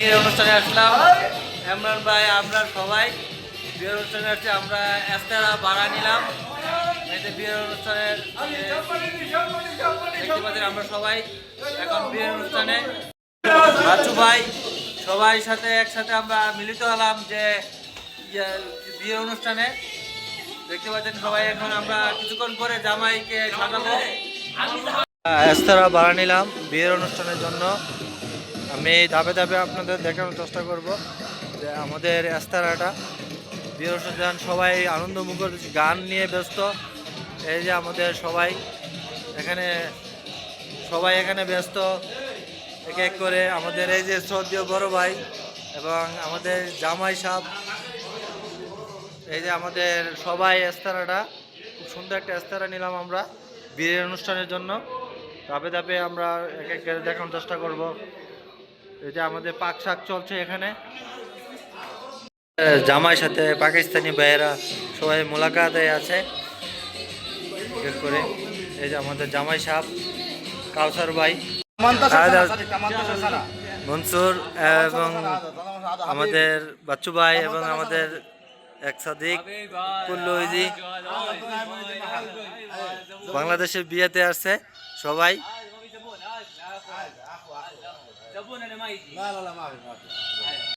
বিয়ের অনুষ্ঠানে আসলাম। ইমরান ভাই আমরা সবাই। বিয়ের অনুষ্ঠানে আসছি আমরা এস্তারা ভাড়া নিলাম। বিয়ের অনুষ্ঠানের দেখতে পাচ্ছেন আমরা সবাই। এখন বিয়ের অনুষ্ঠানে বাচ্চু ভাই, সবাই সাথে একসাথে আমরা মিলিত হলাম যে বিয়ের অনুষ্ঠানে। দেখতে পাচ্ছেন সবাই, এখন আমরা কিছুক্ষণ পরে জামাইকে সাজাবো। এস্তারা ভাড়া নিলাম বিয়ের অনুষ্ঠানের জন্য। আমি ধাপে ধাপে আপনাদের দেখানোর চেষ্টা করব যে আমাদের এস্তারাটা। অনুষ্ঠান সবাই আনন্দ মুখর গান নিয়ে ব্যস্ত। এই যে আমাদের সবাই এখানে সবাই এখানে ব্যস্ত। এক এক করে আমাদের এই যে শ্রদ্ধীয় বড় ভাই এবং আমাদের জামাই সাপ এই যে আমাদের সবাই এস্তারাটা। খুব সুন্দর একটা এস্তারা নিলাম আমরা বিয়ের অনুষ্ঠানের জন্য। ধাপে ধাপে আমরা এক এক দেখানোর চেষ্টা করব। এই যে আমাদের পাক শাক চলছে এখানে। জামাই সাথে পাকিস্তানি ভাইয়েরা সবাই মোলাকাতে আছে। করে এই যে আমাদের জামাই সাহেব, কাউসার ভাই। মনসুর এবং আমাদের বাচ্চু ভাই এবং আমাদের এক সাদিক, কুল্লু ইজি বাংলাদেশের বিয়েতে আসছে সবাই। जपून माहिती. मागे मागे